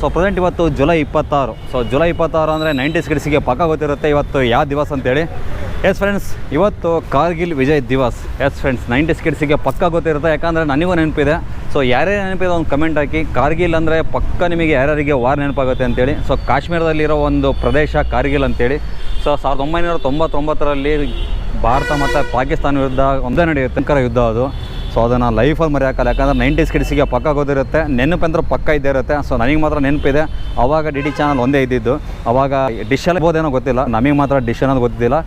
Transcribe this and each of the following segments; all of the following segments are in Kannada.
ಸೊ ಪ್ರೆಸೆಂಟ್ ಇವತ್ತು ಜುಲೈ ಇಪ್ಪತ್ತಾರು. ಸೊ ಜುಲೈ ಇಪ್ಪತ್ತಾರು ಅಂದರೆ ನೈಂಟೀಸ್ ಕಿಡ್ಸಿಗೆ ಪಕ್ಕ ಗೊತ್ತಿರುತ್ತೆ ಇವತ್ತು ಯಾವ ದಿವಸ ಅಂತೇಳಿ. ಎಸ್ ಫ್ರೆಂಡ್ಸ್ ಇವತ್ತು Kargil Vijay Diwas. Yes friends nineties ಕಿಡ್ಸಿಗೆ ಪಕ್ಕ ಗೊತ್ತಿರುತ್ತೆ. ಯಾಕಂದರೆ ನನಗೂ ನೆನಪಿದೆ. ಸೊ ಯಾರೇ ನೆನಪಿದೆ ಒಂದು ಕಮೆಂಟ್ ಹಾಕಿ. ಕಾರ್ಗಿಲ್ ಅಂದರೆ ಪಕ್ಕ ನಿಮಗೆ ಯಾರ್ಯಾರಿಗೆ ವಾರ್ ನೆನಪಾಗುತ್ತೆ ಅಂತೇಳಿ. ಸೊ ಕಾಶ್ಮೀರದಲ್ಲಿರೋ ಒಂದು ಪ್ರದೇಶ ಕಾರ್ಗಿಲ್ ಅಂತೇಳಿ. ಸೊ ಸಾವಿರದ ಒಂಬೈನೂರ ತೊಂಬತ್ತೊಂಬತ್ತರಲ್ಲಿ ಭಾರತ ಮತ್ತು ಪಾಕಿಸ್ತಾನ ವಿರುದ್ಧ ಒಂದೇ ನಡೆಯುತ್ತೆ. ಯುದ್ಧ ಅದು. ಸೊ ಅದನ್ನು ಲೈಫಲ್ಲಿ ಮರೆಯೋಕ್ಕಲ್ಲ ಯಾಕಂದರೆ ನೈಂಟೀಸ್ ಕಿಡ್ಸಿಗೆ ಪಕ್ಕ ಗೊತ್ತಿರುತ್ತೆ ನೆನಪಂದ್ರೆ ಪಕ್ಕ ಇದ್ದೇ ಇರುತ್ತೆ. ಸೊ ನನಗೆ ಮಾತ್ರ ನೆನಪಿದೆ. ಅವಾಗ ಡಿ ಡಿ ಚಾನಲ್ ಒಂದೇ ಇದ್ದಿದ್ದು. ಅವಾಗ ಡಿಶಲ್ಲಿ ಹೋದೇನೋ ಗೊತ್ತಿಲ್ಲ. ನಮಗೆ ಮಾತ್ರ ಡಿಶ್ ಅನ್ನೋದು ಗೊತ್ತಿಲ್ಲ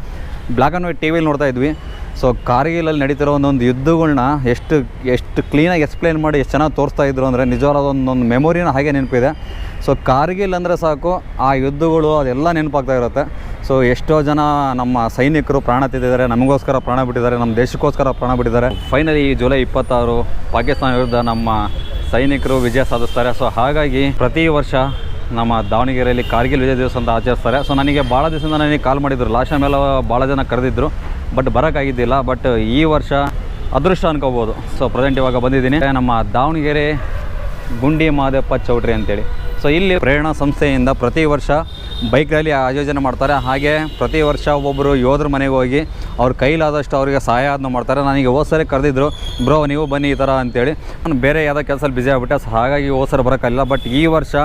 ಬ್ಲ್ಯಾಕ್ ಆ್ಯಂಡ್ ವೈಟ್ ಟಿ ವಿಲಿ ನೋಡ್ತಾ ಇದ್ವಿ. ಸೊ ಕಾರ್ಗಿಲಲ್ಲಿ ನಡೀತಿರೋ ಒಂದೊಂದು ಯುದ್ಧಗಳನ್ನ ಎಷ್ಟು ಎಷ್ಟು ಕ್ಲೀನಾಗಿ ಎಕ್ಸ್ಪ್ಲೈನ್ ಮಾಡಿ ಎಷ್ಟು ಚೆನ್ನಾಗಿ ತೋರಿಸ್ತಾ ಇದ್ರು ಅಂದರೆ ನಿಜವಾದ ಒಂದೊಂದು ಮೆಮೊರಿನ ಹಾಗೆ ನೆನಪಿದೆ. ಸೊ ಕಾರ್ಗಿಲ್ ಅಂದರೆ ಸಾಕು, ಆ ಯುದ್ಧಗಳು ಅದೆಲ್ಲ ನೆನಪಾಗ್ತಾ ಇರುತ್ತೆ. ಸೊ ಎಷ್ಟೋ ಜನ ನಮ್ಮ ಸೈನಿಕರು ಪ್ರಾಣ ತಿದ್ದಿದ್ದಾರೆ ನಮಗೋಸ್ಕರ ಪ್ರಾಣ ಬಿಟ್ಟಿದ್ದಾರೆ, ನಮ್ಮ ದೇಶಕ್ಕೋಸ್ಕರ ಪ್ರಾಣ ಬಿಟ್ಟಿದ್ದಾರೆ. ಫೈನಲಿ ಜುಲೈ ಇಪ್ಪತ್ತಾರು ಪಾಕಿಸ್ತಾನ ವಿರುದ್ಧ ನಮ್ಮ ಸೈನಿಕರು ವಿಜಯ ಸಾಧಿಸ್ತಾರೆ. ಸೊ ಹಾಗಾಗಿ ಪ್ರತಿ ವರ್ಷ ನಮ್ಮ ದಾವಣಗೆರೆಯಲ್ಲಿ ಕಾರ್ಗಿಲ್ ವಿಜಯ ದಿವಸ ಅಂತ ಆಚರಿಸ್ತಾರೆ. ಸೊ ನನಗೆ ಭಾಳ ದಿವಸದಿಂದ ನನಗೆ ಕಾಲ್ ಮಾಡಿದ್ರು. ಲಾಸ್ಟ್ ಮೇಲೆ ಭಾಳ ಜನ ಕರೆದಿದ್ರು ಬಟ್ ಬರೋಕ್ಕಾಗಿದ್ದಿಲ್ಲ. ಬಟ್ ಈ ವರ್ಷ ಅದೃಷ್ಟ ಅನ್ಕೋಬೋದು. ಸೊ ಪ್ರೆಸೆಂಟ್ ಇವಾಗ ಬಂದಿದ್ದೀನಿ. ನಮ್ಮ ದಾವಣಗೆರೆ ಗುಂಡಿ ಮಾದೇಪ್ಪ ಚೌಟ್ರಿ ಅಂತೇಳಿ. ಸೊ ಇಲ್ಲಿ ಪ್ರೇರಣಾ ಸಂಸ್ಥೆಯಿಂದ ಪ್ರತಿ ವರ್ಷ ಬೈಕ್ ರ್ಯಾಲಿ ಆಯೋಜನೆ ಮಾಡ್ತಾರೆ. ಹಾಗೆ ಪ್ರತಿ ವರ್ಷ ಒಬ್ಬೊಬ್ಬರು ಯೋಧರ ಮನೆಗೆ ಹೋಗಿ ಅವ್ರ ಕೈಲಾದಷ್ಟು ಅವರಿಗೆ ಸಹಾಯ ಅದನ್ನು ಮಾಡ್ತಾರೆ. ನನಗೆ ಹೋದ ಸರಿ ಕರೆದಿದ್ರು, ಬ್ರೋ, ನೀವು ಬನ್ನಿ ಈ ಥರ ಅಂತೇಳಿ. ನಾನು ಬೇರೆ ಯಾವುದೋ ಕೆಲಸದಲ್ಲಿ ಬ್ಯುಸಿ ಆಗ್ಬಿಟ್ಟೆ. ಸೊ ಹಾಗಾಗಿ ಹೋದ ಸರಿ ಬಟ್ ಈ ವರ್ಷ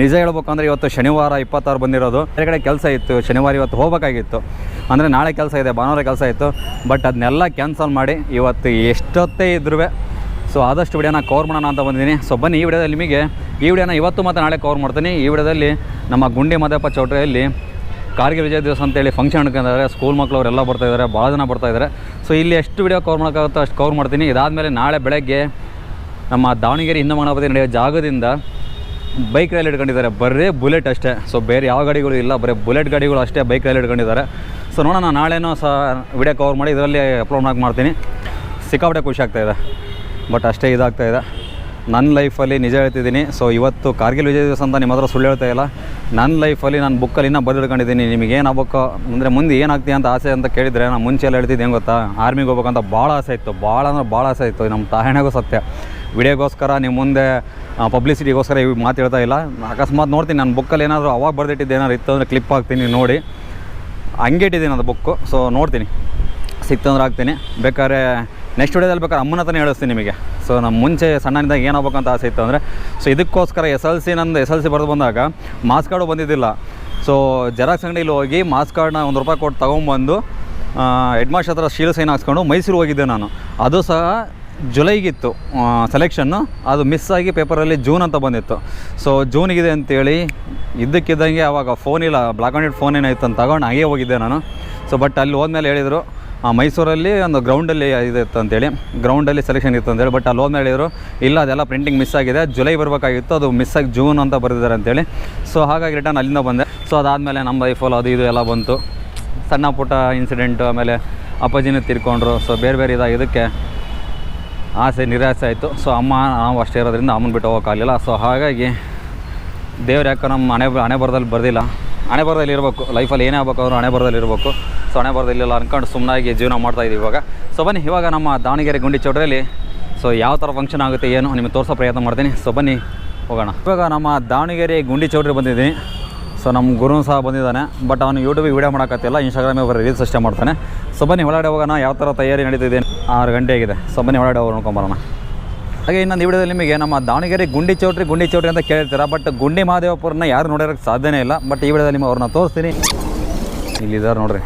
ನಿಜ ಹೇಳ್ಬೇಕಂದ್ರೆ ಇವತ್ತು ಶನಿವಾರ ಇಪ್ಪತ್ತಾರು ಬಂದಿರೋದು. ಬೇರೆ ಕಡೆ ಕೆಲಸ ಇತ್ತು. ಶನಿವಾರ ಇವತ್ತು ಹೋಗಬೇಕಾಗಿತ್ತು. ಅಂದರೆ ನಾಳೆ ಕೆಲಸ ಇದೆ, ಭಾನುವಾರ ಕೆಲಸ ಇತ್ತು. ಬಟ್ ಅದನ್ನೆಲ್ಲ ಕ್ಯಾನ್ಸಲ್ ಮಾಡಿ ಇವತ್ತು ಎಷ್ಟೊತ್ತೇ ಇದ್ರೂ ಸೊ ಆದಷ್ಟು ವಿಡಿಯೋನ ಕವರ್ ಮಾಡೋಣ ಅಂತ ಬಂದಿದ್ದೀನಿ. ಸೊ ಬನ್ನಿ ಈ ವಿಡಿಯೋದಲ್ಲಿ ನಿಮಗೆ, ಈ ವಿಡಿಯೋನ ಇವತ್ತು ಮತ್ತು ನಾಳೆ ಕವರ್ ಮಾಡ್ತೀನಿ. ಈ ವಿಡಿಯೋದಲ್ಲಿ ನಮ್ಮ ಗುಂಡಿ ಮದಪ್ಪ ಚೌಟ್ರಿಯಲ್ಲಿ ಕಾರ್ಗಿಲ್ ವಿಜಯ ದಿವಸ ಅಂತೇಳಿ ಫಂಕ್ಷನ್ ಅನ್ಕೊಂಡಿದ್ದಾರೆ ಸ್ಕೂಲ್ ಮಕ್ಕಳು ಅವರೆಲ್ಲ ಬರ್ತಾ ಇದ್ದಾರೆ ಭಾಳ ಜನ ಬರ್ತಾ ಇದ್ದಾರೆ. ಸೊ ಇಲ್ಲಿ ಎಷ್ಟು ವಿಡಿಯೋ ಕವರ್ ಮಾಡೋಕ್ಕಾಗುತ್ತೋ ಅಷ್ಟು ಕವರ್ ಮಾಡ್ತೀನಿ. ಇದಾದಮೇಲೆ ನಾಳೆ ಬೆಳಗ್ಗೆ ನಮ್ಮ ದಾವಣಗೆರೆ ಹಿಂದೂ ಮಹಾನಪತಿ ನಡೆಯೋ ಜಾಗದಿಂದ ಬೈಕ್ ರೈಲ್ ಇಟ್ಕೊಂಡಿದ್ದಾರೆ. ಬರೀ ಬುಲೆಟ್ ಅಷ್ಟೇ. ಸೊ ಬೇರೆ ಯಾವ ಗಾಡಿಗಳು ಇಲ್ಲ, ಬರೀ ಬುಲೆಟ್ ಗಾಡಿಗಳು ಅಷ್ಟೇ ಬೈಕ್ ರೈಲ್ ಇಟ್ಕೊಂಡಿದ್ದಾರೆ. ಸೊ ನೋಡೋಣ, ನಾಳೆನೂ ಸಹ ವಿಡಿಯೋ ಕವರ್ ಮಾಡಿ ಇದರಲ್ಲಿ ಅಪ್ಲೋಡ್ ಮಾಡಿ ಮಾಡ್ತೀನಿ. ಸಿಕ್ಕಾಪಟ್ಟೆ ಖುಷಿ ಆಗ್ತಾಯಿದೆ ಬಟ್ ಅಷ್ಟೇ ಇದಾಗ್ತಾ ಇದೆ. ನನ್ನ ಲೈಫಲ್ಲಿ ನಿಜ ಹೇಳ್ತಿದ್ದೀನಿ. ಸೊ ಇವತ್ತು ಕಾರ್ಗಿಲ್ ವಿಜಯ ದಿವಸ ಅಂತ ನಿಮ್ಮ ಹತ್ರ ಸುಳ್ಳು ಹೇಳ್ತಾ ಇಲ್ಲ. ನನ್ನ ಲೈಫಲ್ಲಿ ನಾನು ಬುಕ್ಕಲ್ಲಿ ಇನ್ನೂ ಬರೆದಿಡ್ಕೊಂಡಿದ್ದೀನಿ ನಿಮಗೆ ಆಗ್ಬೇಕು, ಅಂದರೆ ಮುಂದೆ ಏನಾಗ್ತೀಯ ಅಂತ ಆಸೆ ಅಂತ ಕೇಳಿದರೆ ನಾನು ಮುಂಚೆ ಎಲ್ಲ ಹೇಳ್ತಿದ್ದೆ ಹೆಂಗೆ ಗೊತ್ತಾ? ಆರ್ಮಿಗೆ ಹೋಗ್ಬೇಕಂತ ಭಾಳ ಆಸೆ ಇತ್ತು. ಭಾಳ ಅಂದ್ರೆ ಭಾಳ ಆಸೆ ಇತ್ತು. ನಮ್ಮ ತಾಯಣೆಗೂ ಸತ್ಯ. ವಿಡಿಯೋಗೋಸ್ಕರ, ನಿಮ್ಮ ಮುಂದೆ ಪಬ್ಲಿಸಿಟಿಗೋಸ್ಕರ ಇವು ಮಾತು ಹೇಳ್ತಾ ಇಲ್ಲ. ಅಕಸ್ಮಾತ್ ನೋಡ್ತೀನಿ ನನ್ನ ಬುಕ್ಕಲ್ಲಿ ಏನಾದರೂ ಅವಾಗ ಬರೆದಿಟ್ಟಿದ್ದು ಏನಾದ್ರು ಇತ್ತು ಅಂದರೆ ಕ್ಲಿಪ್ ಹಾಕ್ತೀನಿ, ನೋಡಿ. ಹಂಗೆ ಇಟ್ಟಿದ್ದೀನಿ ಅದು ಬುಕ್ಕು. ಸೊ ನೋಡ್ತೀನಿ. ಸಿಕ್ತಂದ್ರೆ ಹಾಕ್ತೀನಿ. ಬೇಕಾದ್ರೆ ನೆಕ್ಸ್ಟ್ ವಿಡಿಯೋದಲ್ಲಿ ಬೇಕಾದ್ರೆ ಅಮ್ಮನ ಹತ್ರನೇ ಹೇಳಿಸ್ತೀನಿ ನಿಮಗೆ. ಸೊ ನಮ್ಮ ಮುಂಚೆ ಸಣ್ಣನಿಂದಾಗ ಏನಾಗಬೇಕು ಅಂತ ಆಸೆ ಇತ್ತು ಅಂದರೆ ಸೊ ಇದಕ್ಕೋಸ್ಕರ ಎಸ್ ಎಲ್ ಸಿ ನಂದು ಎಸ್ ಎಲ್ ಸಿ ಬರೆದು ಬಂದಾಗ ಮಾಸ್ ಕಾರ್ಡು ಬಂದಿದ್ದಿಲ್ಲ. ಸೊ ಜೆರಾಕ್ಸ್ ಅಂಗಡಿಲಿ ಹೋಗಿ ಮಾಸ್ ಕಾರ್ಡ್ನ ಒಂದು ರೂಪಾಯಿ ಕೊಟ್ಟು ತೊಗೊಂಬಂದು ಹೆಡ್ ಹತ್ರ ಶೀಲ್ ಸೈನ್ ಹಾಕ್ಸ್ಕೊಂಡು ಮೈಸೂರು ಹೋಗಿದ್ದೆ ನಾನು. ಅದು ಸಹ ಜುಲೈಗಿತ್ತು ಸೆಲೆಕ್ಷನ್ನು ಅದು ಮಿಸ್ ಆಗಿ ಪೇಪರಲ್ಲಿ ಜೂನ್ ಅಂತ ಬಂದಿತ್ತು. ಸೊ ಜೂನಿಗಿದೆ ಅಂತೇಳಿ ಇದ್ದಕ್ಕಿದ್ದಂಗೆ ಅವಾಗ ಫೋನ್ ಇಲ್ಲ ಬ್ಲಾಕ್ ಆ್ಯಂಡ್ ಫೋನ್ ಏನಾಯ್ತು ಅಂತ ತಗೊಂಡು ಹಾಗೆ ಹೋಗಿದ್ದೆ ನಾನು. ಸೊ ಬಟ್ ಅಲ್ಲಿ ಹೋದ್ಮೇಲೆ ಹೇಳಿದರು ಮೈಸೂರಲ್ಲಿ ಒಂದು ಗ್ರೌಂಡಲ್ಲಿ ಇದಿತ್ತು ಅಂತೇಳಿ ಗ್ರೌಂಡಲ್ಲಿ ಸೆಲೆಕ್ಷನ್ ಇತ್ತು ಅಂತೇಳಿ ಬಟ್ ಅಲ್ಲಿ ಹೋದ್ಮೇಲೆ ಹೇಳಿದರು ಇಲ್ಲ, ಅದೆಲ್ಲ ಪ್ರಿಂಟಿಂಗ್ ಮಿಸ್ ಆಗಿದೆ ಜುಲೈ ಬರಬೇಕಾಗಿತ್ತು, ಅದು ಮಿಸ್ ಆಗಿ ಜೂನ್ ಅಂತ ಬರೆದಿದ್ದಾರೆ ಅಂತೇಳಿ. ಸೊ ಹಾಗಾಗಿ ರಿಟರ್ನ್ ಅಲ್ಲಿಂದ ಬಂದೆ. ಸೊ ಅದಾದಮೇಲೆ ನಮ್ಮ ಲೈಫಲ್ಲು ಅದು ಇದು ಎಲ್ಲ ಬಂತು. ಸಣ್ಣ ಪುಟ್ಟ ಇನ್ಸಿಡೆಂಟು ಆಮೇಲೆ ಅಪ್ಪಾಜಿನ ತಿರ್ಕೊಂಡ್ರು. ಸೊ ಬೇರೆ ಬೇರೆ ಇದಾಗಿದ್ದಕ್ಕೆ ಆಸೆ, ನಿರಾಸೆ ಆಯಿತು. ಸೊ ಅಮ್ಮ, ನಾವು ಅಷ್ಟೇ ಇರೋದ್ರಿಂದ ಅಮ್ಮನ ಬಿಟ್ಟು ಹೋಗೋಕ್ಕಾಗಲಿಲ್ಲ ಸೊ ಹಾಗಾಗಿ ದೇವ್ರು ಯಾಕೋ ನಮ್ಮ ಹಣೆ ಹಣೆ ಬರದಲ್ಲಿ. ಬರೆದಿಲ್ಲ ಹಣೆ ಬರದಲ್ಲಿ ಇರಬೇಕು ಲೈಫಲ್ಲಿ ಏನೇ ಆಗ್ಬೇಕಾದ್ರೂ ಹಣೆ ಬರದಲ್ಲಿ ಇರಬೇಕು. ಸೊ ಹಣೆ ಬರದಲ್ಲಿಲ್ಲ ಅನ್ಕೊಂಡು ಸುಮ್ಮನಾಗಿ ಜೀವನ ಮಾಡ್ತಾ ಇದ್ದೀವಿ ಇವಾಗ. ಸೊ ಬನ್ನಿ, ಇವಾಗ ನಮ್ಮ ದಾವಣಗೆರೆ ಗುಂಡಿ ಚೌಡ್ರಲ್ಲಿ. ಸೊ ಯಾವ ಥರ ಫಂಕ್ಷನ್ ಆಗುತ್ತೆ, ಏನು, ನಿಮಗೆ ತೋರಿಸೋ ಪ್ರಯತ್ನ ಮಾಡ್ತೀನಿ. ಸೊ ಬನ್ನಿ, ಹೋಗೋಣ. ಇವಾಗ ನಮ್ಮ ದಾವಣಗೆರೆ ಗುಂಡಿ ಚೌಡ್ರಿ ಬಂದಿದ್ದೀನಿ. ಸೊ ನಮ್ಮ ಗುರು ಸಹ ಬಂದಿದ್ದಾನೆ ಬಟ್ ಅವನು ಯೂಟ್ಯೂಬಿಗೆ ವೀಡಿಯೋ ಮಾಡೋಕ್ಕತ್ತಿಲ್ಲ ಇನ್ಸ್ಟಾಗ್ರಾಮ್ ಬರೋ ರೀಲ್ಸ್ ಅಷ್ಟೇ ಮಾಡ್ತಾನೆ. ಸೊ ಬನ್ನಿ ಒಳಗಡೆ ಹೋಗೋಣ, ಯಾವ ಥರ ತಯಾರಿ ನಡೀತಿದೆ. ಆರು ಗಂಟೆ ಆಗಿದೆ. ಸೊ ಬನ್ನಿ ಒಳಗಡೆ ಹೋಗಿ ನೋಡ್ಕೊಂಬರೋಣ. ಹಾಗೆ ಇನ್ನೊಂದು ವಿಡಿಯೋದಲ್ಲಿ ನಿಮಗೆ ನಮ್ಮ ದಾವಣಗೆರೆ ಗುಂಡಿ ಚೌಟ್ರಿ ಗುಂಡಿ ಚೌಟ್ರಿ ಅಂತ ಕೇಳ್ತೀರಾ ಬಟ್ ಗುಂಡಿ ಮಹಾದೇವಪುರನ ಯಾರು ನೋಡಿರೋಕ್ಕೆ ಸಾಧ್ಯನೇ ಇಲ್ಲ ಬಟ್ ಈ ವಿಡಿಯೋದಲ್ಲಿ ನಿಮಗೆ ಅವ್ರನ್ನ ತೋರಿಸ್ತೀನಿ. ಇಲ್ಲಿದ್ದಾರೆ ನೋಡ್ರಿ.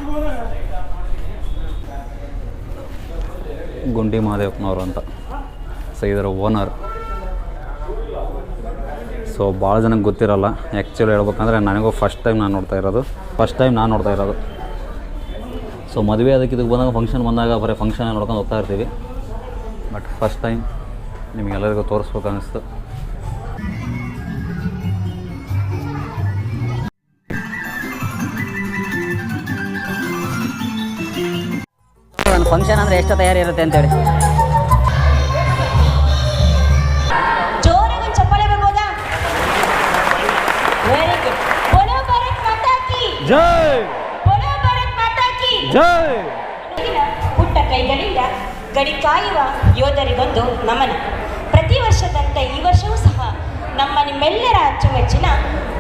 ಗುಂಡಿ ಮಹಾದೇವಪ್ಪನವರು ಅಂತ. ಸೊ ಇದರ ಓನರ್ ಸೊ ಭಾಳ ಜನಕ್ಕೆ ಗೊತ್ತಿರಲ್ಲ. ಆ್ಯಕ್ಚುಲಿ ಹೇಳ್ಬೇಕಂದ್ರೆ ನನಗೂ ಫಸ್ಟ್ ಟೈಮ್ ನಾನು ನೋಡ್ತಾ ಇರೋದು. ಫಸ್ಟ್ ಟೈಮ್ ನಾನು ನೋಡ್ತಾ ಇರೋದು. ಸೊ ಮದುವೆ ಅದಕ್ಕೆ ಇದಕ್ಕೆ ಬಂದಾಗ ಫಂಕ್ಷನ್ ಬಂದಾಗ ಬರೀ ಫಂಕ್ಷನ್ ನೋಡ್ಕೊಂಡು ಹೋಗ್ತಾ ಇರ್ತೀವಿ. ಬಟ್ ಫಸ್ಟ್ ಟೈಮ್ ನಿಮಗೆಲ್ಲರಿಗೂ ತೋರಿಸ್ಬೇಕು ಅನ್ನಿಸ್ತು. ಫಂಕ್ಷನ್ ಅಂದರೆ ಎಷ್ಟು ತಯಾರಿ ಇರುತ್ತೆ ಅಂತ ಹೇಳಿ ಒಂದು ಚಪ್ಪಾಳೆ ಬರ್ಬೋದಾ? ವೆರಿ ಗುಡ್ ಬೋಲೋ ಭಾರತ್ ಮಾತಾ ಜೈ. ಜೈ ಪುಟ್ಟ ಕೈಗಳಿಂದ ಗಡಿ ಕಾಯುವ ಯೋಧರಿಗೊಂದು ನಮನ ಪ್ರತಿ ವರ್ಷದಂತೆ ಈ ವರ್ಷವೂ ಸಹ ನಮ್ಮ ನಿಮ್ಮೆಲ್ಲರ ಅಚ್ಚುಮೆಚ್ಚಿನ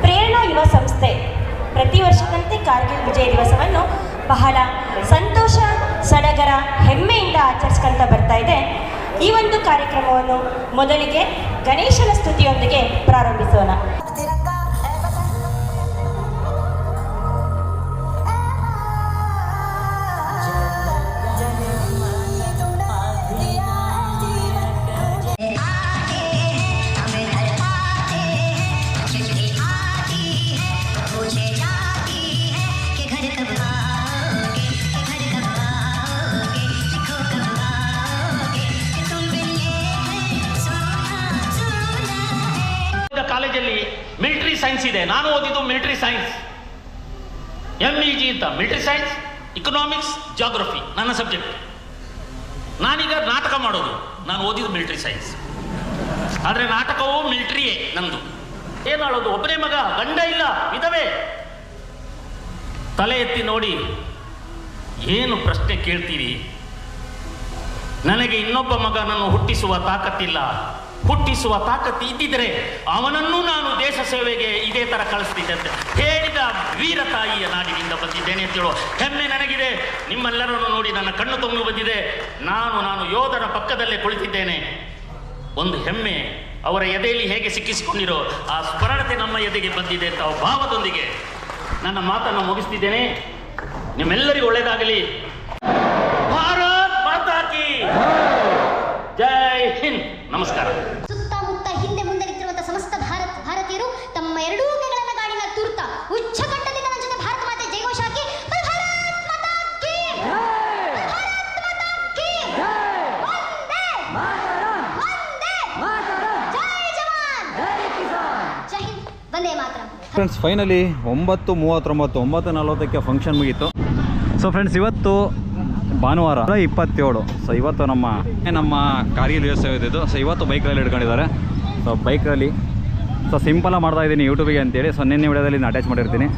ಪ್ರೇರಣಾ ಯುವ ಸಂಸ್ಥೆ. ಪ್ರತಿ ವರ್ಷದಂತೆ ಕಾರ್ಗಿಲ್ ವಿಜಯ ದಿವಸವನ್ನು ಬಹಳ ಸಂತೋಷ ಸಡಗರ ಹೆಮ್ಮೆಯಿಂದ ಆಚರಿಸ್ಕೊಂತ ಬರ್ತಾ ಇದೆ. ಈ ಒಂದು ಕಾರ್ಯಕ್ರಮವನ್ನು ಮೊದಲಿಗೆ ಗಣೇಶನ ಸ್ತುತಿಯೊಂದಿಗೆ ಪ್ರಾರಂಭಿಸೋಣ. ಸೈನ್ಸ್ ಇದೆ. ನಾನು ಓದಿದ್ದು military science. M E G ಅಂತ. ಮಿಲಿಟರಿ ಸೈನ್ಸ್ ಇಕನಾಮಿಕ್ಸ್ ಜಾಗ್ರಫಿ ನನ್ನ ಸಬ್ಜೆಕ್ಟ್ ನಾನೀಗ ನಾಟಕ ಮಾಡೋದು. ನಾನು ಓದಿದ್ದು ಮಿಲಿಟರಿ ಸೈನ್ಸ್. ಆದರೆ ನಾಟಕವು ಮಿಲಿಟರಿಯೇ ನಂದು. ಏನು ಮಾಡೋದು? ಒಬ್ಬನೇ ಮಗ, ಗಂಡ ಇಲ್ಲ, ವಿಧವೆ. ತಲೆ ಎತ್ತಿ ನೋಡಿ, ಏನು ಪ್ರಶ್ನೆ ಕೇಳ್ತೀರಿ? ನನಗೆ ಇನ್ನೊಬ್ಬ ಮಗನನ್ನು ಹುಟ್ಟಿಸುವ ತಾಕತ್ತಿಲ್ಲ. ಹುಟ್ಟಿಸುವ ತಾಕತ್ತು ಇದ್ದಿದ್ರೆ ಅವನನ್ನು ನಾನು ದೇಶ ಸೇವೆಗೆ ಇದೇ ತರ ಕಳಿಸ್ತಿದ್ದಂತೆ ಹೇಳಿದ ವೀರ ತಾಯಿಯ ನಾಡಿನಿಂದ ಬಂದಿದ್ದೇನೆ ಅಂತ ಹೇಳುವ ಹೆಮ್ಮೆ ನನಗಿದೆ. ನಿಮ್ಮೆಲ್ಲರನ್ನು ನೋಡಿ ನನ್ನ ಕಣ್ಣು ತುಂಬಿ ಬಂದಿದೆ. ನಾನು ನಾನು ಯೋಧನ ಪಕ್ಕದಲ್ಲೇ ಕುಳಿತಿದ್ದೇನೆ. ಒಂದು ಹೆಮ್ಮೆ ಅವರ ಎದೆಯಲ್ಲಿ ಹೇಗೆ ಸಿಕ್ಕಿಸಿಕೊಂಡಿರೋ ಆ ಸ್ಮರಣತೆ ನಮ್ಮ ಎದೆಗೆ ಬಂದಿದೆ ಅಂತ ಭಾವದೊಂದಿಗೆ ನನ್ನ ಮಾತನ್ನು ಮುಗಿಸ್ತಿದ್ದೇನೆ. ನಿಮ್ಮೆಲ್ಲರಿಗೂ ಒಳ್ಳೆಯದಾಗಲಿ. ಭಾರತ್ ಮಾತಾಕಿ ಜೈ ಹಿಂದ್. ನಮಸ್ಕಾರ. ಸುತ್ತಮುತ್ತ ಹಿಂದೆ ಮುಂದೆ ನಿಂತಿರುವಂತಹ ಸಮಸ್ತ ಭಾರತ ಭಾರತೀಯರು ತಮ್ಮ ಎರಡೂ ಕೈಗಳನ್ನ ಗಾಡಿನ ತುರ್ತ ಉಚ್ಚಕಟ್ಟದಿಂದ ನನ್ನ ಜೊತೆ ಭಾರತ ಮಾತೆ ಜೈಘೋಷ ಹಾಕಿ "ಬಲ್ ಭಾರತ್ ಮಾತಾ ಕೀ! ಬಲ್ ಭಾರತ್ ಮಾತಾ ಕೀ! ವಂದೇ! ವಂದೇ! ಜೈ ಜವಾನ್. ಜೈ ಹಿಂದ್. ಮಾತರಂ. ಫ್ರೆಂಡ್ಸ್ ಫೈನಲಿ ಒಂಬತ್ತು ಮೂವತ್ತೊಂಬತ್ತು ಒಂಬತ್ತು ನಲ್ವತ್ತಕ್ಕೆ ಫಂಕ್ಷನ್ ಮುಗೀತು. ಸೊ ಫ್ರೆಂಡ್ಸ್ ಇವತ್ತು ಭಾನುವಾರ ಇಪ್ಪತ್ತೇಳು. ಸೊ ಇವತ್ತು ನಮ್ಮ ನಮ್ಮ ಕಾರ್ಗಿಲ್ ವ್ಯವಸ್ಥೆ ಇದ್ದಿದ್ದು. ಸೊ ಇವತ್ತು ಬೈಕ್ ರ್ಯಾಲಿ ಇಟ್ಕೊಂಡಿದ್ದಾರೆ. So bike rally so simple ಮಾಡ್ತಾ ಇದ್ದೀನಿ ಯೂಟ್ಯೂಬಿಗೆ ಅಂತೇಳಿ. ಸೊ ನಿನ್ನೆ ವಿಡಿಯೋದಲ್ಲಿ ಅಟ್ಯಾಚ್ ಮಾಡಿರ್ತೀನಿ.